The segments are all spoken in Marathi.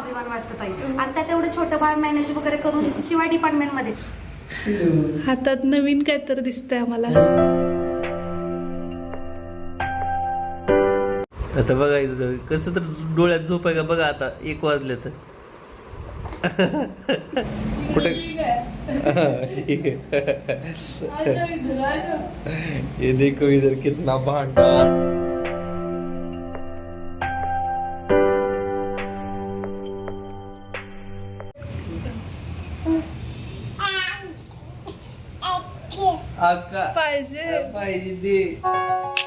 अभिमान वाटतं ताई. आणि त्यात एवढं छोटं बाळ मॅनेज वगैरे करून शिवाय डिपार्टमेंटमध्ये. हातात नवीन काय तर दिसतंय आम्हाला. आता बघा इथं कसं तर डोळ्यात झोप आहे का बघा आता एक वाजले तर. कुठे? ये देखो इधर कितना भांडा. आका पाहिजे पाहिजे दे हाय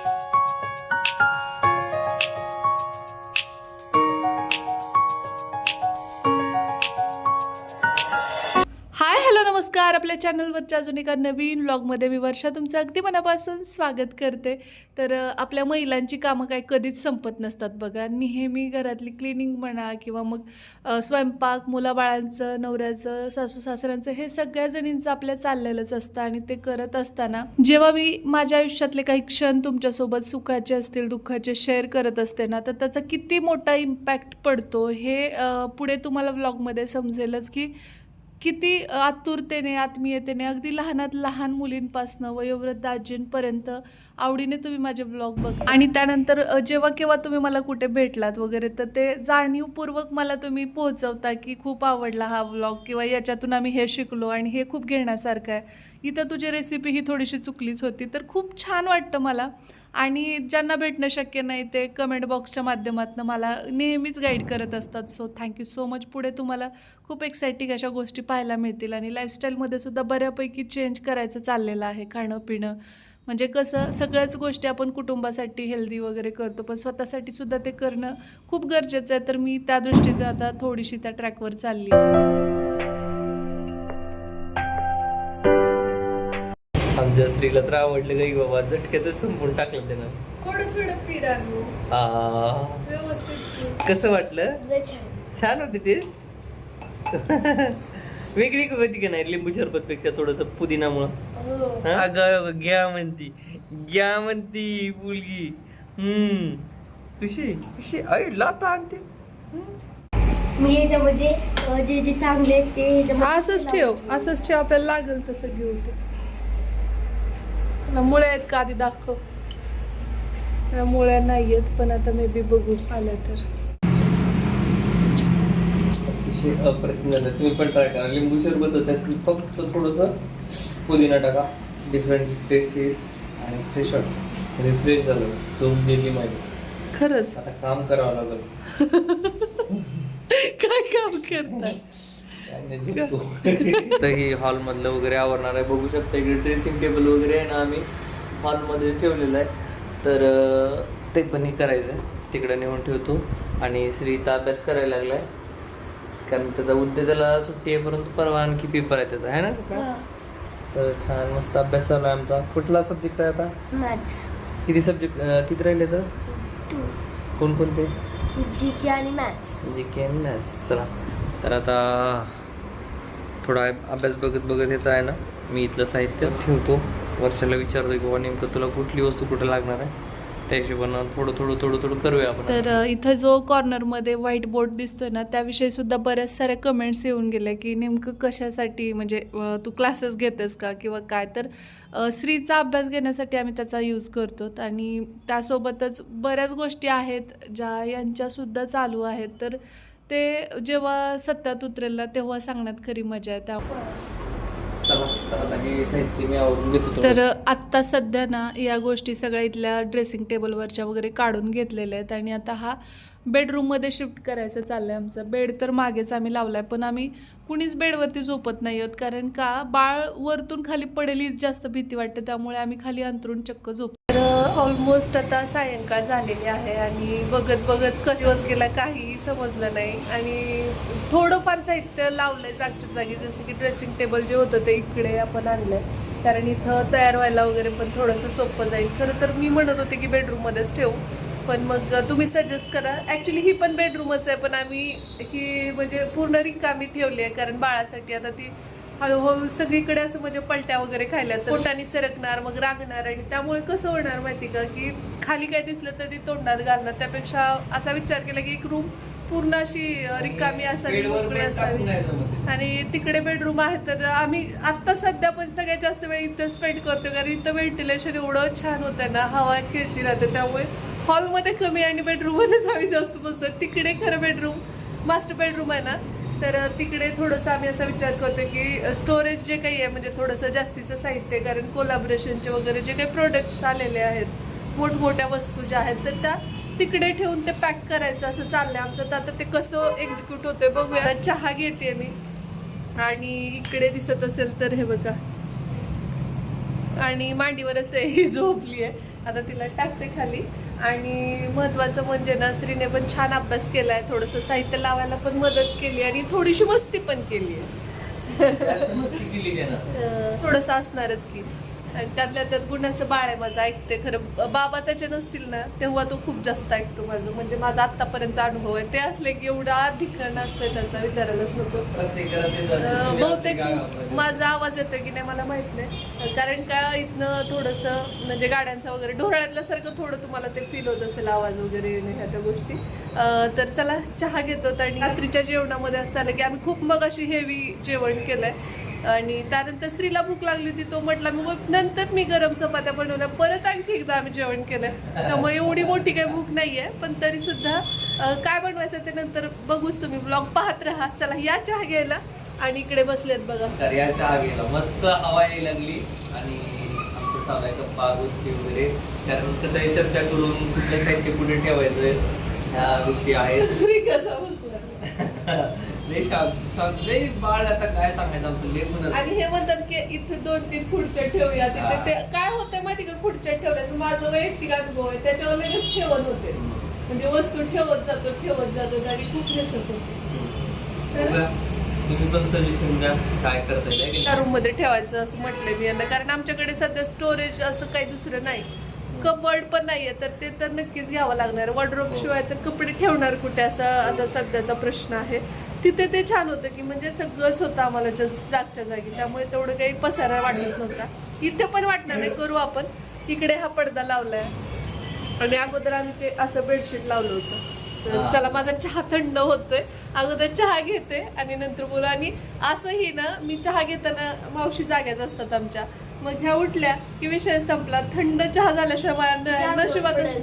नमस्कार आपल्या चॅनलवरच्या अजून एका नवीन व्लॉगमध्ये मी वर्षा तुमचं अगदी मनापासून स्वागत करते. तर आपल्या महिलांची कामं काय कधीच संपत नसतात बघा. नेहमी घरातली क्लिनिंग म्हणा किंवा मग स्वयंपाक मुलाबाळांचं नवऱ्याचं सासू सासऱ्यांचं हे सगळ्या जणींचं आपल्या चाललेलंच असतं आणि ते करत असताना जेव्हा मी माझ्या आयुष्यातले काही क्षण तुमच्यासोबत सुखाचे असतील दुःखाचे शेअर करत असते ना तर त्याचा किती मोठा इम्पॅक्ट पडतो हे पुढे तुम्हाला व्लॉगमध्ये समजेलच की किती आतुरतेने आत्मीयतेने अगदी लहानात लहान मुलींपासनं वयोवृद्ध आजींपर्यंत आवडीने तुम्ही माझे ब्लॉग बघ. आणि त्यानंतर जेव्हा केव्हा तुम्ही मला कुठे भेटलात वगैरे तर ते जाणीवपूर्वक मला तुम्ही पोहोचवता की खूप आवडला हा व्लॉग किंवा याच्यातून आम्ही हे शिकलो आणि हे खूप घेण्यासारखं आहे. इथं तुझी रेसिपी ही थोडीशी चुकलीच होती तर खूप छान वाटतं मला. आणि ज्यांना भेटणं शक्य नाही ते कमेंट बॉक्सच्या माध्यमातून मला नेहमीच गाईड करत असतात. सो थँक्यू सो मच पुढे तुम्हाला खूप एक्साइटिंग अशा गोष्टी पाहायला मिळतील आणि लाईफस्टाईलमध्ये सुद्धा बऱ्यापैकी चेंज करायचं चाललेलं आहे खाणं पिणं. म्हणजे कसं सगळ्याच गोष्टी आपण कुटुंबासाठी हेल्दी वगैरे करतो पण स्वतःसाठी सुद्धा ते करणं खूप गरजेचं आहे. तर मी त्या दृष्टीने आता थोडीशी त्या ट्रॅकवर चालली आमच्या स्त्रीला तर आवडलं काही बाबा झटक्यातच संपून टाकलं त्यानं. थोडं थोडं पिरांनो आ, व्यवस्थित कसं वाटलं? छान. होती ते. वेगळी का होती का नाही लिंबू सरबत पेक्षा थोडस पुदिनामुळं? हा? अगं अगं, घ्या म्हणती. घ्या म्हणती मुलगी. हम्म. कशी कशी आई लाता आणते. मी याच्यामध्ये अ, जे जे चांगले आहेत ते असंच ठेव असंच ठेव. आपल्याला लागेल तसं घेऊ ते. मुळे आहेत का आधी दाखव. मुळ्या नाही आहेत पण आता मे बी बघू आल्या तर. अतिशय अप्रतिम झालं. तुम्ही पण ट्राय करा. लिंबू सरबत होतं फक्त थोडस पुदिना टाका. डिफरंट टेस्ट येईल आणि फ्रेश वाटतं. रिफ्रेश झालं. झोप गेली माझी. खरंच? आता काम करावं लागलं. काय काम करताय? तर ही हॉल मधलं वगैरे आवरणार आहे. बघू शकता इकडे ड्रेसिंग टेबल वगैरे आहे ना आम्ही. हॉलमध्येच ठेवलेलं आहे. तर ते पण हे करायचं आहे तिकडे नेऊन ठेवतो. आणि श्रीता अभ्यास करायला लागलाय. कारण त्याचा उद्या त्याला सुट्टी आहे परंतु परवा आणखी पेपर आहे त्याचा. आहे ना तर छान मस्त अभ्यास चालू आहे आमचा. कुठला सब्जेक्ट आहे आता? मॅथ्स. किती सब्जेक्ट किती राहिले तर? कोणकोणते? जी के आणि मॅथ्स. जी के मॅथ्स. चला. तर आता थोडा अभ्यास बघत बघत याचा आहे ना. मी इथलं साहित्य ठेवतो. वर्षाला विचारतो की बाबा नेमकं तुला कुठली वस्तू कुठे लागणार आहे? त्या हिशोबानं थोडं थोडं थोडं थोडं करूया आपण. तर इथं जो कॉर्नरमध्ये व्हाईट बोर्ड दिसतोय ना त्याविषयी सुद्धा बऱ्याच साऱ्या कमेंट्स येऊन गेल्या की नेमकं कशासाठी म्हणजे तू क्लासेस घेतेस का? किंवा काय? तर स्त्रीचा अभ्यास घेण्यासाठी आम्ही त्याचा यूज करतो. आणि त्यासोबतच बऱ्याच गोष्टी आहेत ज्या यांच्यासुद्धा चालू आहेत. तर ते जेव्हा सत्यात उतरेल तेव्हा सांगण्यात खरी मजा आहे. त्या चला तर आत्ता सध्या ना या गोष्टी सगळ्या इथल्या ड्रेसिंग टेबलवरच्या वगैरे काढून घेतलेल्या आहेत आणि आता हा बेडरूममध्ये शिफ्ट करायचं चाललं आहे आमचं. बेड तर मागेच आम्ही लावला आहे पण आम्ही कुणीच बेडवरती झोपत नाही आहोत कारण का बाळ वरतून खाली पडेल हीच जास्त भीती वाटते. त्यामुळे आम्ही खाली अंतरून चक्क झोप तर ऑलमोस्ट आता सायंकाळ झालेली आहे आणि बघत बघत कसं दिवस गेला काहीही समजलं नाही. आणि थोडंफार साहित्य लावलंय जागच्या जागी जसं की ड्रेसिंग टेबल जे होतं ते इकडे आपण आणलंय. कारण इथं तयार व्हायला वगैरे पण थोडंसं सोपं जाईल. खरं तर मी म्हणत होते की बेडरूममध्येच ठेवू. पण मग तुम्ही सजेस्ट करा. ॲक्च्युली ही पण बेडरूमच आहे पण आम्ही ही म्हणजे पूर्ण रिकामी ठेवली आहे. कारण बाळासाठी आता ती हळूहळू सगळीकडे असं म्हणजे पलट्या वगैरे खायला तर पोटाने सरकणार मग रागणार आणि त्यामुळे कसं होणार माहिती का की खाली काय दिसलं तर ती तोंडात घालणार. त्यापेक्षा असा विचार केला की एक रूम पूर्ण अशी रिकामी असावी मोकळी असावी. आणि तिकडे बेडरूम आहे तर आम्ही आत्ता सध्या पण सगळ्यात जास्त वेळ इथं स्पेंड करतो कारण इथं व्हेंटिलेशन एवढं छान होतं ना हवा खेळती राहते. त्यामुळे हॉलमध्ये कमी आणि बेडरूममध्येच आम्ही जास्त बसतो तिकडे खरं बेडरूम मास्टर बेडरूम आहे ना तर तिकडे थोडंसं आम्ही असा विचार करतो की स्टोरेज जे काही आहे म्हणजे थोडंसं जास्तीचं साहित्य कारण कोलॅबरेशनचे वगैरे जे काही प्रोडक्ट्स आलेले आहेत मोठमोठ्या वस्तू ज्या आहेत तर त्या तिकडे ठेवून ते पॅक करायचं असं चाललंय. आमचं तर आता ते कसं एक्झिक्यूट होतंय बघूया. चहा घेते मी. आणि इकडे दिसत असेल तर हे बघा. आणि मांडीवरच ही झोपली आहे. आता तिला टाकते खाली. आणि महत्वाचं म्हणजे ना श्रीने पण छान अभ्यास केलाय थोडंसं साहित्य लावायला पण मदत केली आणि थोडीशी मस्ती पण केली आहे केली. थोडंसं असणारच की आणि त्यातल्या त्यात गुणाचं बाळ आहे माझं ऐकते खरं. बाबा त्याचे नसतील ना तेव्हा तो खूप जास्त ऐकतो माझं. म्हणजे माझा आत्तापर्यंतचा अनुभव आहे. ते असले की एवढा अधिकरण असतंय त्याचा विचारायलाच नको. बहुतेक माझा आवाज येतोय की नाही मला माहीत नाही. कारण का इथनं थोडंसं म्हणजे गाड्यांचा वगैरे ढोराळ्यातल्यासारखं थोडं तुम्हाला ते फील होत असेल आवाज वगैरे येणे ह्या त्या गोष्टी. तर चला चहा घेतो. आणि रात्रीच्या जेवणामध्ये असताना की आम्ही खूप मग अशी हेवी जेवण केलंय. आणि त्यानंतर स्त्रीला भूक लागली होती तो म्हटला मग नंतर मी गरम चपात्या बनवल्या. परत आणखी एकदा आम्ही जेवण केलंय त्यामुळे एवढी मोठी काही भूक नाहीये पण तरी सुद्धा अं, काय बनवायचं ते नंतर बघूच तुम्ही. ब्लॉग पाहत राहा. चला या चहा घ्यायला आणि इकडे बसलेत बघा. तर या चहा गेला मस्त हवा यायला लागली आणि आमचं चालू आहे गप्पा गोष्टी वगैरे. कारण कसं आहे चर्चा करून कुठलं साहित्य कुठे ठेवायचं ह्या गोष्टी आहेत. कसा लय शांत शांत लय बाळ आता काय सांगायचं आमचं? लय म्हणत आणि हे म्हणतात की इथे दोन तीन खुर्च्या ठेवूया तिथे. ते काय होतंय माहिती का? खुर्च्या ठेवल्यास माझं वैयक्तिक अनुभव आहे. त्याच्यावर लगेच ठेवत होते. म्हणजे वस्तू ठेवत जातो ठेवत जातो आणि खूप निसत होते. बघा, तुम्ही पण सजेशन द्या काय करता येईल त्या रूममध्ये ठेवायचं असं म्हटलंय मी यांना. कारण आमच्याकडे सध्या स्टोरेज असं काही दुसरं नाही. कबड पण नाहीये तर ते तर नक्कीच घ्यावं लागणार. वॉर्ड्रोब शिवाय तर कपडे ठेवणार कुठे? असा आता सध्याचा प्रश्न आहे. तिथे ते छान होतं की म्हणजे सगळंच होतं आम्हाला जागच्या जागी. त्यामुळे तेवढं काही पसारा वाटत नव्हता. इथे पण वाटणार नाही करू आपण. इकडे हा पडदा लावलाय. आणि अगोदर आम्ही ते असं बेडशीट लावलं होतं. तर. चला माझा चहा थंड होतोय. अगोदर चहा घेते आणि नंतर बोलू. आणि असंही ना मी चहा घेताना मावशी जाग्याच असतात आमच्या. मग ह्या उठल्या की विषय संपला. थंड चहा झाल्याशिवाय न- नशिबातच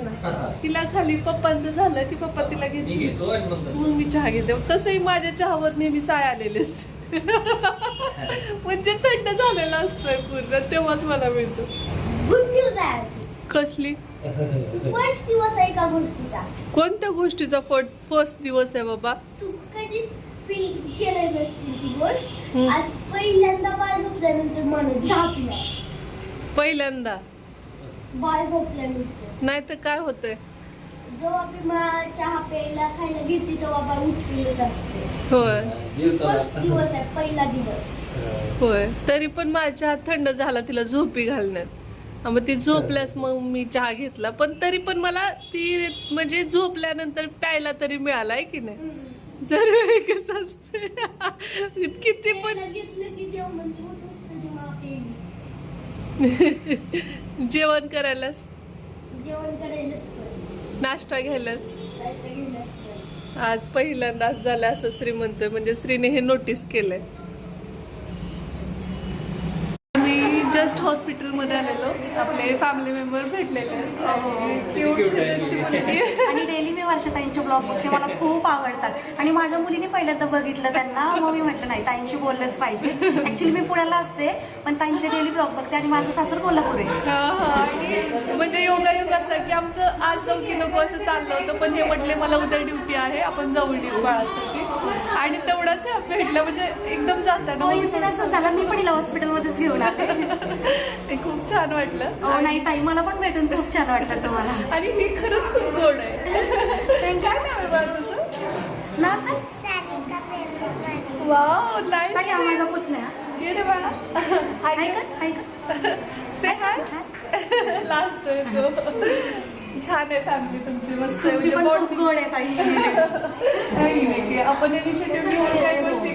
तिला खाली पप्पांचं झालं की पप्पा तिला मी घेते मग मी चहा घेते. तसंही माझ्या चहावर नेहमी साय आलेले असते. म्हणजे थंड झालेला असतोय पूर्ण तेव्हाच मला मिळतो. गुड न्यूज आहे. कसली? फर्स्ट दिवस आहे एका गोष्टीचा? कोणत्या गोष्टीचा फर्स्ट दिवस आहे बाबा? तू कधीच नसतील ती गोष्ट. हम्म. आज पहिल्यांदा बाळ झोपल्यानंतर माणूस पहिल्यांदा. बाळ झोपल्यानंतर. नाही तर काय होतंय? जेव्हा मी चहा प्यायला खायला घेते तेव्हा बाळ उठलेलंच असते होय. फर्स्ट दिवस आहे पहिला दिवस. होय. तरी पण माझ्या हात थंड झाला तिला झोपी घालण्यात. हा, मग ती झोपल्यास मग मी चहा घेतला. पण तरी पण मला ती म्हणजे झोपल्यानंतर प्यायला तरी मिळाला आहे की नाही? जर वेळी कसं असते. किती पण जेवण करायलास? जेवण करायलाच नाश्ता घ्यायलास? आज पहिल्यांदाच झाला असं श्री म्हणतोय म्हणजे श्रीने हे नोटीस केलंय आम्ही जस्ट हॉस्पिटलमध्ये आलेलो. आपले फॅमिली मेंबर भेटलेले. आणि डेली मी वर्षताईंचे ब्लॉग बघते. मला खूप आवडतात. आणि माझ्या मुलीने पहिल्यांदा बघितलं त्यांना. मग मी म्हटलं नाही ताईंशी बोललंच पाहिजे. ऍक्च्युली मी पुण्याला असते पण ताईंचे डेली ब्लॉग बघते आणि माझं सासर कोल्हापूर आहे. आणि म्हणजे योगा योग असं की आमचं आज जाऊ की नको असं चाललं होतं पण हे म्हटले मला उद्या ड्युटी आहे. आपण जाऊन येऊ बाळासाठी. आणि तेवढं ते भेटलं. म्हणजे एकदम जाताना हो इन्सिडन्स झाला मी पण हिला हॉस्पिटलमध्येच घेऊन आले. हे खूप छान वाटलं. हो नाही ताई मला पण भेटून खूप छान वाटलं तुम्हाला. आणि ही खरंच खूप गोड आहे. काय नाव आहे बाळ तुझं ना सर वाव नाईस ताई हा माझा पुतण्या. ये रे बाळा. ऐकत ऐकत से हाय लास्ट आहे तो. छान आहे फॅमिली तुमची. मस्त आहे. तुमची पण म्हणजे खूप गोड आहे ताई. काही नाही की आपण इनिशिएटिव्ह घेऊन काही गोष्टी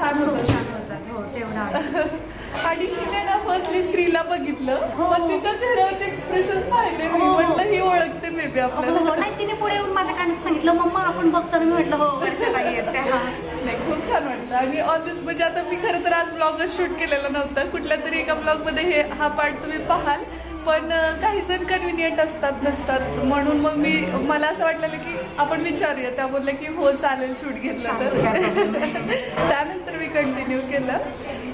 छान होतं. छान होतात हो तेवढा. आणि हिने ना फर्स्टली स्त्रीला बघितलं. हो. पण तिच्या चेहऱ्यावरचे एक्सप्रेशन पाहिले मी हो. म्हटलं ही ओळखते मे बी आपल्याला. हो. नाही तिने पुढे येऊन माझ्या कानात सांगितलं मम्मा आपण बघतो. मी म्हटलं हो वर्षा ताई आहेत त्या नाही खूप छान वाटलं. आणि ऑन दिस म्हणजे आता मी खरं तर आज ब्लॉगच शूट केलेला नव्हता. कुठल्या तरी एका ब्लॉगमध्ये हे हा पार्ट तुम्ही पाहाल. पण काही जण कन्व्हिनियंट असतात नसतात. म्हणून मग मी मला असं वाटलेलं की आपण विचारूया. त्या बोलले की हो चालेल शूट घेतलं तर. त्यानंतर कंटिन्यू केलं.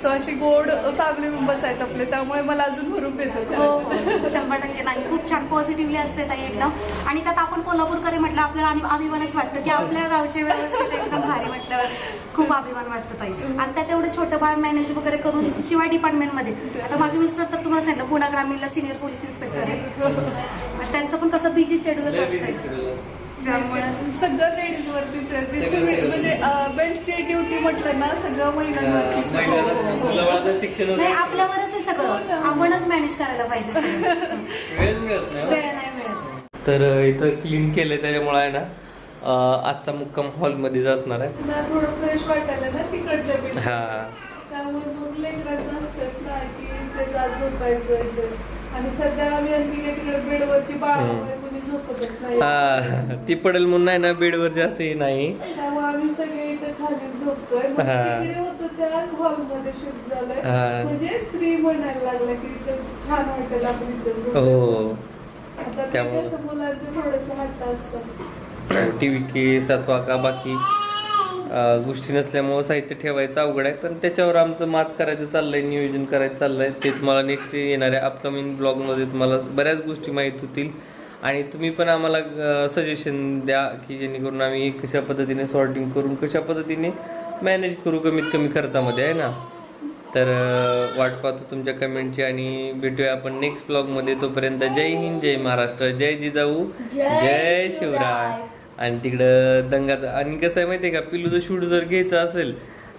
सो अशी गोड फॅमिली मेंबर्स आहेत आपले त्यामुळे मला अजून हुरूप येतो. हो, हो शंभर टक्के नाही खूप छान पॉझिटिव्हली असते ताई एकदम. आणि त्यात आपण कोल्हापूरकडे म्हटलं आपल्याला आणि अभिमानच वाटतं की आपल्या गावचे व्यवस्थित एकदम भारी म्हटलं. खूप अभिमान वाटतं ताई. आणि त्यात एवढं छोटं बाळ मॅनेज वगैरे करून शिवाय डिपार्टमेंटमध्ये आता माझे मिस्टर तर तुम्हाला सांगितलं पुणा ग्रामीणला सिनियर पोलीस इन्स्पेक्टर आहे. आणि त्यांचं पण कसं बिझी शेड्यूलच असतं त्यामुळे सगळं लेडीज वरतीच आहे. जी म्हणजे बेल्टची ड्युटी म्हटलं ना सगळं महिलांवरतीच आहे. मुलं बाळाचं शिक्षण नाही वगैरे आपल्यावरच आहे सगळं. आपणच मॅनेज करायला पाहिजे सगळं. वेळच मिळत नाही हो. वेळ नाही मिळत. तर अ, इथं क्लीन केलंय त्याच्यामुळे आहे ना अ, आजचा मुक्काम हॉलमध्येच असणार आहे. तुला थोडं फ्रेश वाटायला ना तिकडच्या बी हा. त्यामुळे मग लेकरांचं असतंच ना की आज झोपायचं इथे आणि सध्या आम्ही आणखी काही तिकडे बेडवरती नाही हा, ती पडेल म्हणून नाही ना बेडवर जास्त हे नाही. त्यामुळे आम्ही सगळे इथे खाली झोपतोय. मग हा. तिकडे होतो त्याच हॉलमध्ये शिफ्ट झालंय. हा. म्हणजे स्त्री म्हणायला लागला की इथे छान वाटेल आपण इथे झोपूया. हो. आता ते त्यामुळं- कसं मुलांचे थोडेसे हट्ट असतात. टी व्ही केस अथवा का बाकी अ, गोष्टी नसल्यामुळं साहित्य ठेवायचं अवघड आहे. पण त्याच्यावर आमचं मात करायचं चाललंय नियोजन करायचं चाललंय. ते तुम्हाला नेक्स्ट येणाऱ्या अपकमिंग ब्लॉगमध्ये तुम्हाला बऱ्याच गोष्टी माहीत होतील. आणि तुम्ही पण आम्हाला सजेशन द्या की जेणेकरून आम्ही कशा पद्धतीने सॉर्टिंग करून कशा पद्धतीने मॅनेज करू कमीत कमी खर्चामध्ये आहे ना? तर वाट पाहतो तुमच्या कमेंटची आणि भेटूया आपण नेक्स्ट ब्लॉगमध्ये तोपर्यंत जय हिंद जय महाराष्ट्र जय जिजाऊ जय शिवराय. आणि तिकडं दंगा आणि कसं आहे माहिती आहे का पिलूचं शूट जर घ्यायचं असेल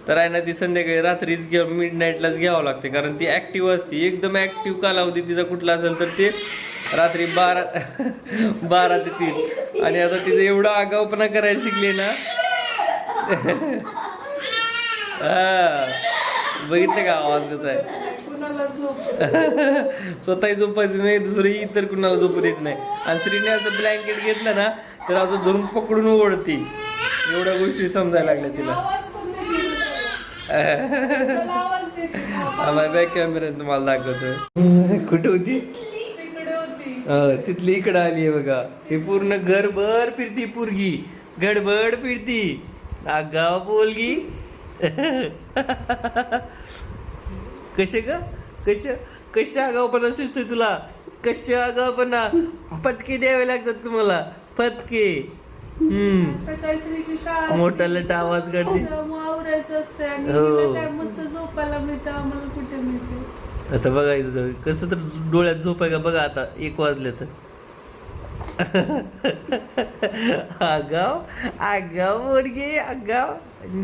तर आहे ना ती संध्याकाळी रात्रीच घ्या मिड नाईटलाच घ्यावं लागते. कारण ती ॲक्टिव्ह असते. एकदम ॲक्टिव्ह कालावधी तिचा कुठला असेल तर ते रात्री बारा बारा ते तीन. आणि आता तिचं एवढा आगाऊपणा करायला शिकले ना. बघितलं का आवाज कसा आहे? स्वतःही झोपायचं नाही दुसरंही इतर कुणाला झोपू देत नाही. आणि स्त्रीने असं ब्लँकेट घेतलं ना तर असं धरून पकडून ओढती. एवढ्या गोष्टी समजायला लागल्या तिला. आम्हाला बॅक कॅमेऱ्यात तुम्हाला दाखवतो कुठे होती? तिथली इकडं आली आहे बघा. हे पूर्ण घरभर फिरती पुरगी. गडबड फिरती. आगाव बोलगी कसे ग? कश? कशा आगावपणा सुचतोय तुला? कशा आगावपणा फटके द्यावे लागतात तुम्हाला. फटके. हम्म. मोठा लटा आवाज आणि हो. मस्त झोपायला मिळतं. आम्हाला कुठे मिळते? आता बघा इथं कसं तर डोळ्यात झोप आहे का बघा आता एक वाजले तर. आगाव आगाव मोरगे आगाव.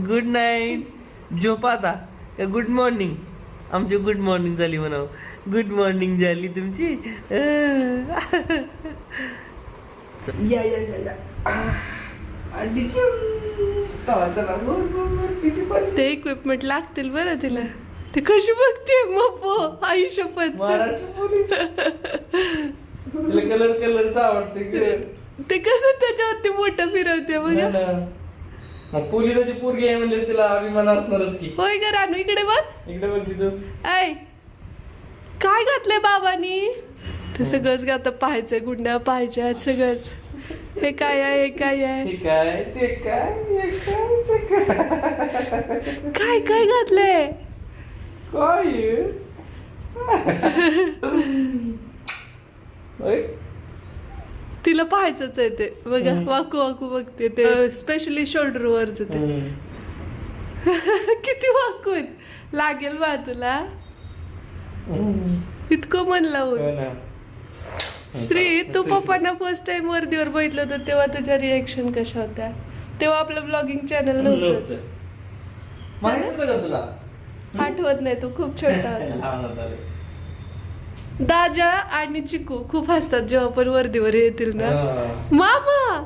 गुड नाईट झोप आता. गुड मॉर्निंग आमची गुड मॉर्निंग झाली म्हणावं. गुड मॉर्निंग झाली तुमची. या या या या. ते इक्विपमेंट लागतील बरं तिला. ते कशी बघते? मग आई शपथ महाराष्ट्र पोलीस. तिला कलर कलरचा आवडते ग. ते कसं त्याच्यावरती मोठं फिरवते बघा. ना. मग पोलिसाची पोरगी आहे म्हणजे तिला अभिमान असणारच की. होय ग रानू इकडे बघ. इकडे बघ तिथं. ऐ काय घातलंय बाबांनी? ते सगळंच आता पाहायचंय गुंड्या पाहायच्या सगळंच. हे काय आहे हे काय आहे? हे काय ते काय हे काय ते काय? काय काय घातलंय? हे? ओय, तिला पाहायचंच आहे ते बघा वाकू वाकू बघते ते स्पेशली शोल्डर वरच ते. किती वाकून लागेल बा तुला. इतकं मन लावून. श्री तू पप्पांना फर्स्ट टाइम वरतीवर बघितलं होतं तेव्हा तुझ्या रिएक्शन कशा होत्या? तेव्हा आपलं ब्लॉगिंग चॅनल नव्हतं. माहीत तुला? आठवत नाही तो खूप छोटा होता. लहान होता दाजा आणि चिकू खूप हसतात जेव्हा पण वर्दीवर येतील ना. मामा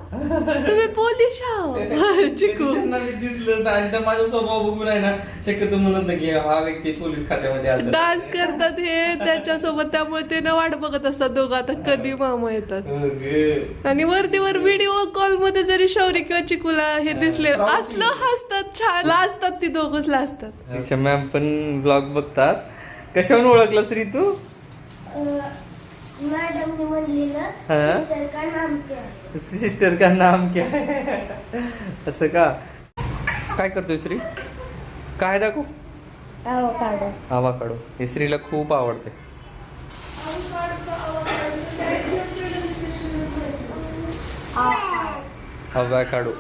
तुम्ही पोलीस आहो. चिकू. त्यांना मी दिसलं ना आणि त्या माझा स्वभाव बघून आहे ना शक्यतो म्हणत की हा व्यक्ती पोलीस खात्यामध्ये डान्स करतात हे त्याच्यासोबत त्यामुळे ते ना वाट बघत असतात दोघं. आता कधी मामा येतात. आणि वरतीवर व्हिडिओ कॉलमध्ये जरी शौरी किंवा चिकूला हे दिसले असलं हसतात छान लाजतात ती दोघच लाजतात. तिच्या मॅम पण ब्लॉग बघतात. कशाहून ओळखलं तरी तू? मॅडमने म्हणलेलं? तर का नाम क्या है? सिस्टर का नाम क्या है? असं का? काय करतोय श्री? काय दाखव. हवा काढू हे श्रीला खूप आवडते. हवा काढू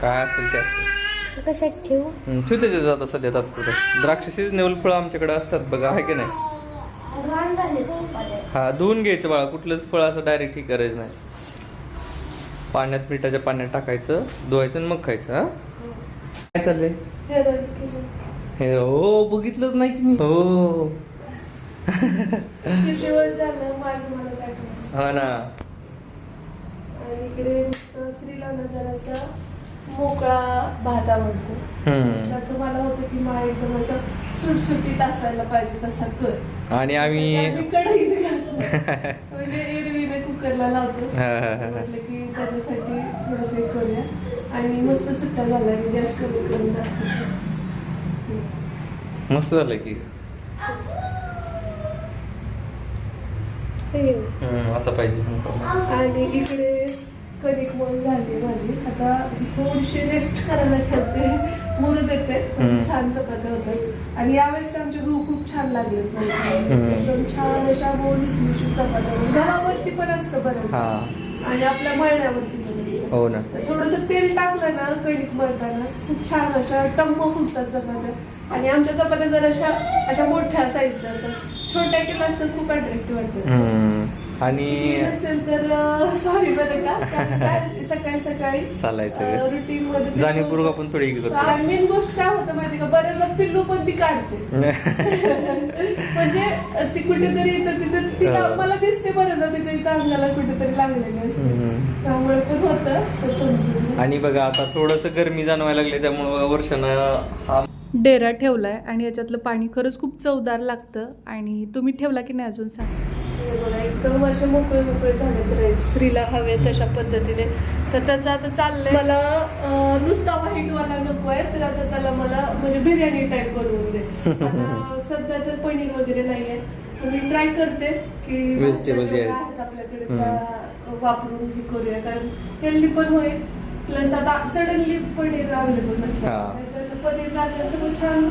काय असेल ते असेल. कशात ठेवू? हम्म, ठेव त्याच्यात आता सध्या तात्पुरतं. द्राक्ष सिजनेबल फळं आमच्याकडे असतात बघा आहे की नाही? घाण झाले पाण्यात. हा धुवून घ्यायचं बाळा कुठलंच फळ असं डायरेक्ट हे करायचं नाही. पाण्यात मिठाच्या पाण्यात टाकायचं धुवायचं आणि मग खायचं हा? काय चाललंय? हे हो बघितलंच नाही की मी. हो. हा ना. आणि इकडे नुसतं श्रीला जरासा मोकळा भात आवडतो. त्याचं मला होतं की मा एकदम असं सुटसुटीत असायला पाहिजे तसा कर. आणि आम्ही मी कढईत घातलं. म्हणजे एरवीने कुकरला लावतो. म्हटलं की त्याच्यासाठी थोडंसं हे करूया. आणि मस्त सुट्टा झाला की गॅस कमी करून दाखवतो. मस्त झालं की. हे असं पाहिजे. आणि इकडे कणिक मळ झाली माझी आता थोडीशी रेस्ट करायला ठेवते मुरू देते. छान चपात्या होतात. आणि यावेळेस आमचे गहू खूप छान लागले. एकदम छान अशा लुसलुशीत चपात्या. गव्हावरती पण असतं बरंच. हा. आणि आपल्या मळण्यावरती हो ना. थोडस तेल टाकलं ना कणिक मळताना खूप छान अशा टम्म फुगतात चपात्या. आणि आमच्या चपात्या जर अशा अशा मोठ्या साईजच्या असतात. छोट्या केल्या असतात खूप अट्रॅक्टिव्ह वाटतात. आणि नसेल तर सॉरी बरं का? सकाळी सकाळी चालायचं रुटीन मध्ये जाणीवपूर्वक आपण थोडी हे करतो मेन गोष्ट काय होतं माहिती का? बऱ्याचदा पिल्लू पण ती काढते. म्हणजे ती कुठेतरी इथं तिथं तिला हो. मला दिसते बऱ्याचदा तिच्या इथं अंगाला कुठेतरी लागलेली असते. त्यामुळे पण होतं तर समजून आणि बघा आता थोडस गरमी जाणवायला लागली त्यामुळं वर्षानं हा डेरा ठेवलाय आणि याच्यातलं पाणी खरंच खूप चवदार लागतं. आणि तुम्ही ठेवला की नाही अजून सांग? बघा एकदम असे मोकळे मोकळे झाले तर स्त्रीला हवे तशा पद्धतीने. तर त्याचं आता चाललंय. मला नुसता व्हाईटवाला नको आहे. तर आता त्याला मला म्हणजे बिर्याणी टाईप बनवून दे. सध्या तर पनीर वगैरे नाही आहे. मी ट्राय करते की Vegetable जे आहेत. आपल्याकडे त्या वापरून हे करूया. कारण हेल्दी पण होईल. प्लस आता सडनली पनीर अवेलेबल नसतं. पनीर छान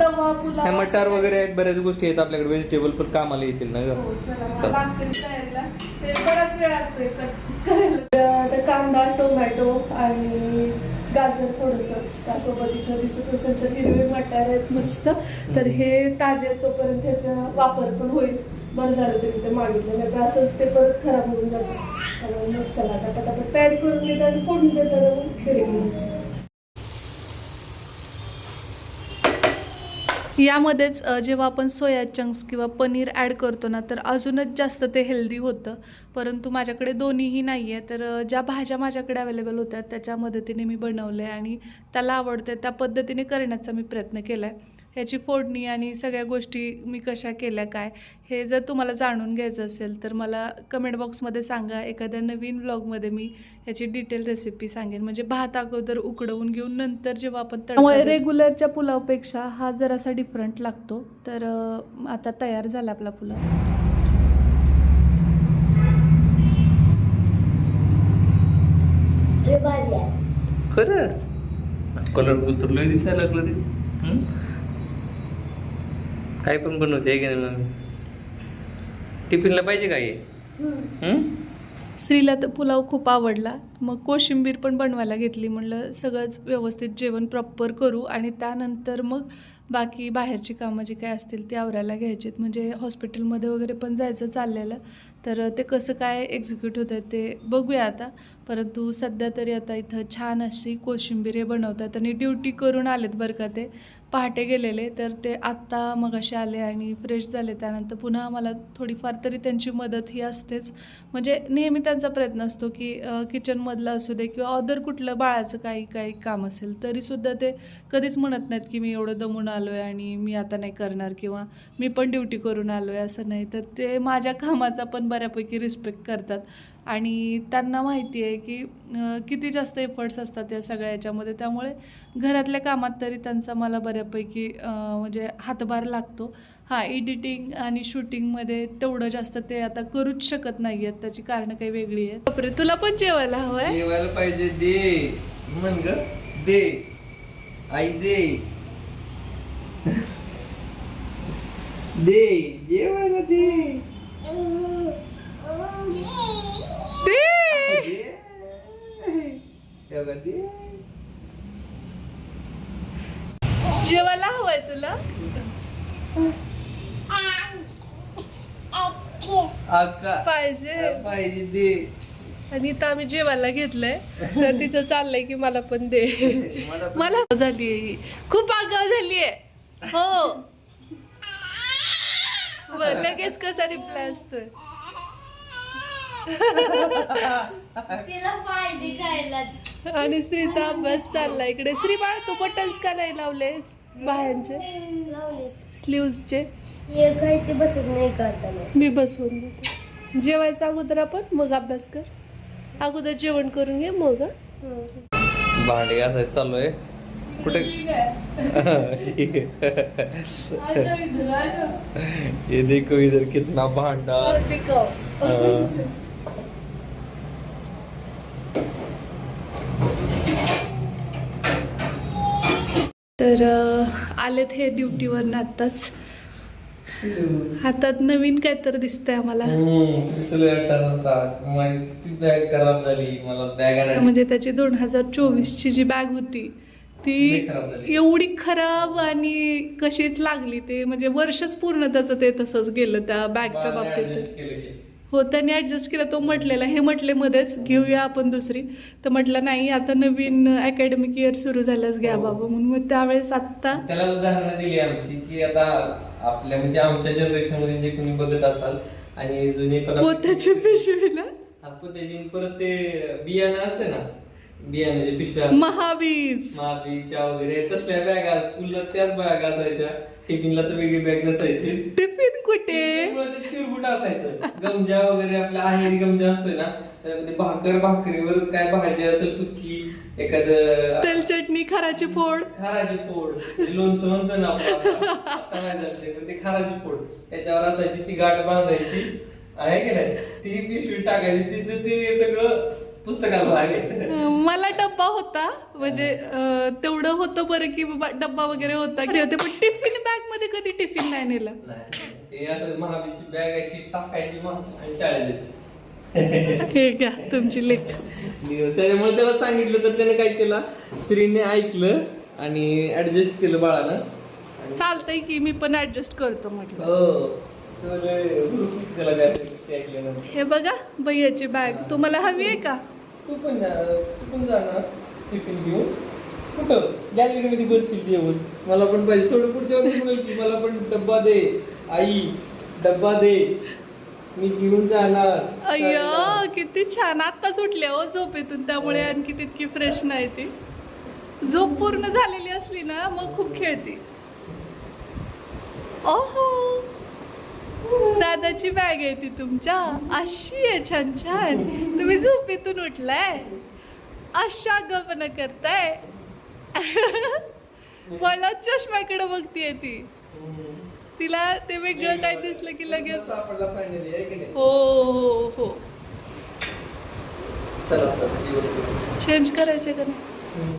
तवा पुलाव. मटार वगैरे आहेत बऱ्याच गोष्टी आहेत आपल्याकडे व्हेजिटेबल पण कामाला येतील ना हो, ग चला, मला चला. लागते मी तयारीला. ते बराच वेळ लागतोय कट करायला. तर आता कांदा टोमॅटो आणि गाजर थोडस. त्यासोबत इथं दिसत असेल तर हिरवे मटार आहेत मस्त. तर हे ताजे आहेत तोपर्यंत त्याचा वापर पण होईल. बरं झालं तरी ते मागितलं नाही तर असंच ते परत खराब होऊन जातं. त्यामुळे मग चला आता पटापट तयारी करून देते आणि फोडून मग घरी घेऊन यामध्येच जेव्हा आपण सोया चंक्स किंवा पनीर ॲड करतो ना तर अजूनच जास्त ते हेल्दी होतं. परंतु माझ्याकडे दोन्हीही नाही आहे तर ज्या भाज्या माझ्याकडे अवेलेबल होत्या त्याच्या मदतीने मी बनवले आणि त्याला आवडते त्या पद्धतीने करण्याचा मी प्रयत्न केला आहे ह्याची फोडणी आणि सगळ्या गोष्टी मी कशा केल्या काय हे जर तुम्हाला जाणून घ्यायचं असेल तर मला कमेंट बॉक्समध्ये सांगा. एखाद्या नवीन व्लॉगमध्ये मी ह्याची डिटेल रेसिपी सांगेन. म्हणजे भात अगोदर उकडवून घेऊन नंतर जेव्हा आपण त्यामुळे रेग्युलरच्या पुलावपेक्षा हा जरासा डिफरंट लागतो. तर आता तयार झाला आपला पुलाव खरं? कलरफुल तर लय दिसायला लागलं रे? काय पण बनवते आहे की नाही मम्मी? टिफिनला पाहिजे काय? स्त्रीला तर पुलाव खूप आवडला. मग कोशिंबीर पण बनवायला घेतली. म्हणलं सगळंच व्यवस्थित जेवण प्रॉपर करू आणि त्यानंतर मग बाकी बाहेरची कामं जी काय असतील ती आवरायला घ्यायचीत. म्हणजे हॉस्पिटलमध्ये वगैरे पण जायचं चाललेलं. तर ते कसं काय एक्झिक्यूट होतं ते बघूया आता. परंतु सध्या तरी आता इथं छान अशी कोशिंबीर हे बनवतात आणि ड्युटी करून आलेत बरं का ते. पहाटे गेलेले तर ते आत्ता मगाशी आले आणि फ्रेश झाले. त्यानंतर पुन्हा मला थोडीफार तरी त्यांची मदत ही असतेच. म्हणजे नेहमी त्यांचा प्रयत्न असतो की किचनमधला किचनमधलं असू दे किंवा अदर कुठलं बाळाचं काही काही काम असेल तरीसुद्धा ते कधीच म्हणत नाहीत की मी एवढं दमून आलो आहे आणि मी आता नाही करणार किंवा मी पण ड्युटी करून आलो आहे असं नाही. तर ते माझ्या कामाचा पण बऱ्यापैकी रिस्पेक्ट करतात. आणि त्यांना माहिती आहे की किती जास्त एफर्ट्स असतात या सगळ्या याच्यामध्ये. त्यामुळे घरातल्या कामात तरी त्यांचा मला बऱ्यापैकी म्हणजे हातभार लागतो. हां एडिटिंग आणि शूटिंगमध्ये तेवढं जास्त ते आता करूच शकत नाही आहेत त्याची कारणं काही वेगळी आहेत. बापरे तुला पण जेवायला हवं आहे? जेवायला पाहिजे दे. म्हण ग दे. आई दे. दे जेवायला दे. दे जेवायला हवंय तुला? आका पाहिजे. पाहिजे दे. आणि इथं आम्ही जेवायला घेतलंय. तर तिचं चाललंय की मला पण दे. मला झाली खूप आगाव झालीये. हो. लगेच कसा रिप्लाय असतोय? तिला पाहिजे खायला. आणि स्त्रीचा अभ्यास चाललाय इकडे. श्री बाळ तू बटन्स का नाही लावले बाह्यांचे लावले. स्लीव्सचे हे काही ते बसत नाही का आता मग. मी बसवून देते जेवायचं अगोदर आपण मग अभ्यास कर. अगोदर जेवण करून घे मग हं. हं. भांडे घासायचं चालू आहे कुठे ये देखो इधर कितना भांडा. हाँ। तर आलेत हे ड्युटीवरनं आत्ताच. हातात नवीन काय तर दिसतंय आम्हाला. माझी बॅग खराब झाली मला बॅग म्हणजे त्याची दोन हजार चोवीसची जी बॅग होती ती. एवढी खराब आणि कशीच लागली ते म्हणजे वर्षच पूर्ण त्याचं ते तसंच गेलं त्या बॅगच्या बाबतीत. हो त्याने ऍडजस्ट केलं. तो म्हटलेला हे म्हटले मध्येच घेऊया आपण दुसरी. तर म्हटलं नाही आता नवीन अकॅडमिक इयर सुरू झाल्यास घ्या हो. बाबा. म्हणून मग त्यावेळेस आत्ता त्याला उदाहरणं दिली आमची की आता आपल्या म्हणजे आमच्या जनरेशनमध्ये जे कोणी बघत असाल आणि जुने पण पोत्याची पिशवीला? आपण त्याची परत ते बियाणं असते ना बियाण्याचे पिशव्या. महावीज. महाबीच्या वगैरे तसल्या बॅगा स्कूलला त्याच बॅग असायच्या. टिफिनला तर वेगळी बॅग नसायची टिफिन कुठे? चिरगुट असायचं. गमजा वगैरे आपला आहेरी गमजा असतोय ना त्यामध्ये भाकर भाकरीवरच काय भाजी असेल सुकी एखादं तेल चटणी खराची फोड. खाराची फोड. ते लोणचं म्हणतो ना आपण आता. आता नाही झालं ते, पण ते खाराची फोड. त्याच्यावर असायची ती गाठ बांधायची. आहे की नाही? ती पिशवी टाकायची तिथं ते सगळं मला डब्बा होता. म्हणजे तेवढं होतं बरं की बाबा डब्बा वगैरे होता की होते पण टिफिन बॅगमध्ये कधी टिफिन नाही नेलं. हे घ्या तुमची लेख त्याच्यामुळे त्याला सांगितलं तर त्याने काय केलं श्रीने ऐकलं आणि ऍडजस्ट केलं बाळानं. चालतंय की मी पण ऍडजस्ट करतो म्हटलं. हो. हे बघा भैयाची बॅग तुम्हाला हवी आहे का? तू पण जा तू पण जा ना टिफिन घेऊन. कुठं? गॅलरीमध्ये बसशील जेवण. मला पण पाहिजे. थोडं पुढच्या म्हणाल की मला पण डब्बा दे आई. डब्बा दे. मी घेऊन जाणार. अय्यो किती छान. आत्ताच उठले हो झोपेतून त्यामुळे आणखी तितकी फ्रेश नाही ती. झोप पूर्ण झालेली असली ना मग खूप खेळते. ओहो. दादाची बॅग आहे ती तुमच्या. अशी आहे छान छान. तुम्ही झोपेतून उठलाय? अशा गपन करताय? मला चष्म्याकडे बघतीये ती. तिला ते वेगळं काय दिसलं की लगेच हो हो हो. चेंज करायचे का नाही?